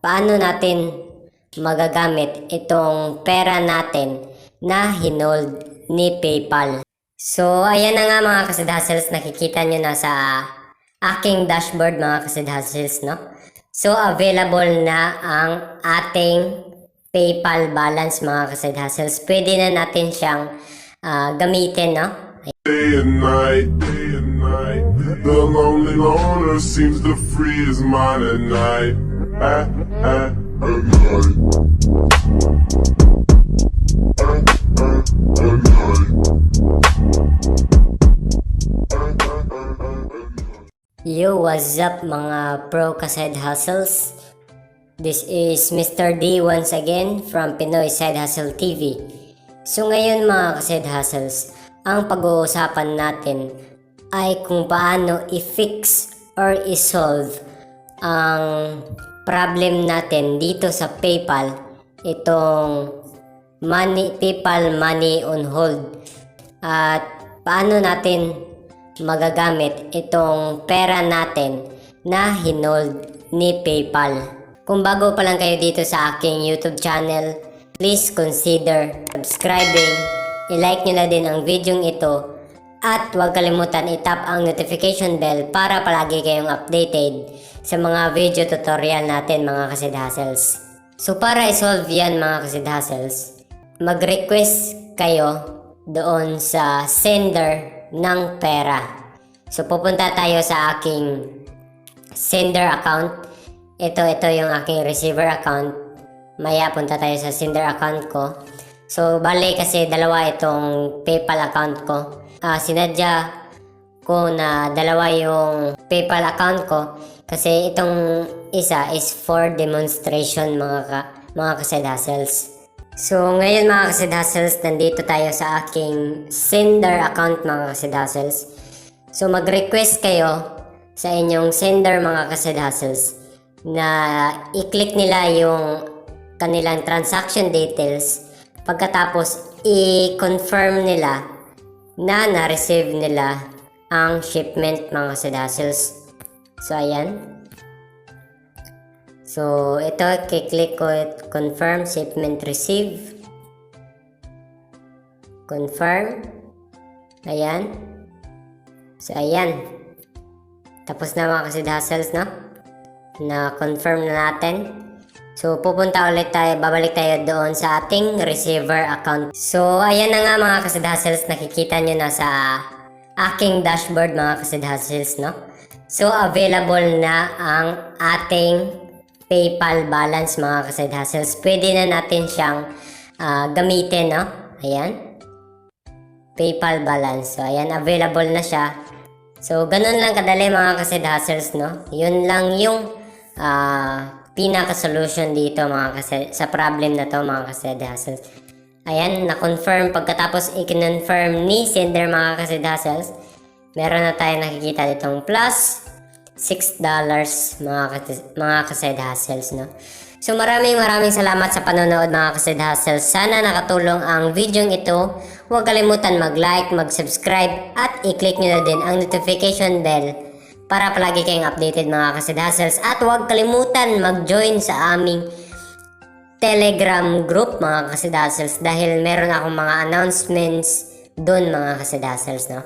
paano natin magagamit itong pera natin na hinold ni PayPal. So, ayan na nga mga kasidhasels, nakikita nyo na sa aking dashboard mga kasidhasels, no? So, available na ang ating PayPal balance mga kasidhasels. Pwede na natin siyang ah, gamitin, no? Day and night, day and night. The lonely loner seems to free his mind at night. At, Yo, what's up mga pro kaside hustles? This is Mr. D once again from Pinoy Side Hustle TV. So ngayon mga kaside hustles, ang pag-uusapan natin ay kung paano i-fix or i-solve ang problem natin dito sa PayPal itong money PayPal money on hold at paano natin magagamit itong pera natin na hinold ni PayPal. Kung bago pa lang kayo dito sa aking YouTube channel, please consider subscribing, i-like nyo na din ang video ito, at huwag kalimutan i-tap ang notification bell para palagi kayong updated sa mga video tutorial natin mga kasidhasels. So para i-solve yan mga kasidhasels, mag-request kayo doon sa sender ng pera. So pupunta tayo sa aking sender account. Ito, ito yung aking receiver account. Maya punta tayo sa sender account ko. So bale kasi dalawa itong PayPal account ko. Ah, sinadya ko na dalawa yung PayPal account ko kasi itong isa is for demonstration mga ka, mga kasidhasels. So ngayon mga kasidhasels, nandito tayo sa aking sender account mga kasidhasels. So mag-request kayo sa inyong sender mga kasidhasels na i-click nila yung kanilang transaction details pagkatapos i-confirm nila na na-receive nila ang shipment mga kasidhasels. So ayan. So, ito, kiklik ko it, confirm shipment receive. Confirm. Ayan. So, ayan. Tapos na mga kasidhasels, no? Na-confirm na natin. So, pupunta ulit tayo, babalik tayo doon sa ating receiver account. So, ayan na nga mga kasidhasels, nakikita nyo na sa aking dashboard mga kasidhasels, no? So, available na ang ating PayPal balance mga kaside hustles. Pwede na natin siyang ah, gamitin, no? Ayan. PayPal balance. So, ayan, available na siya. So, ganun lang kadali mga kaside hustles, no? Yun lang yung ah, pinaka-solution dito mga kaside, sa problem na to mga kaside hustles. Ayan, na-confirm. Pagkatapos i-confirm ni sender mga kaside hustles, meron na tayo nakikita ditong plus $6 mga, kas- mga kaside hustles, no? So maraming maraming salamat sa panonood mga kaside hustles. Sana nakatulong ang video ito. Huwag kalimutan mag-like, mag-subscribe at i-click nyo na din ang notification bell para palagi kayong updated mga kaside hustles. At huwag kalimutan mag-join sa aming Telegram group mga kaside hustles dahil meron akong mga announcements doon mga kaside hustles, no?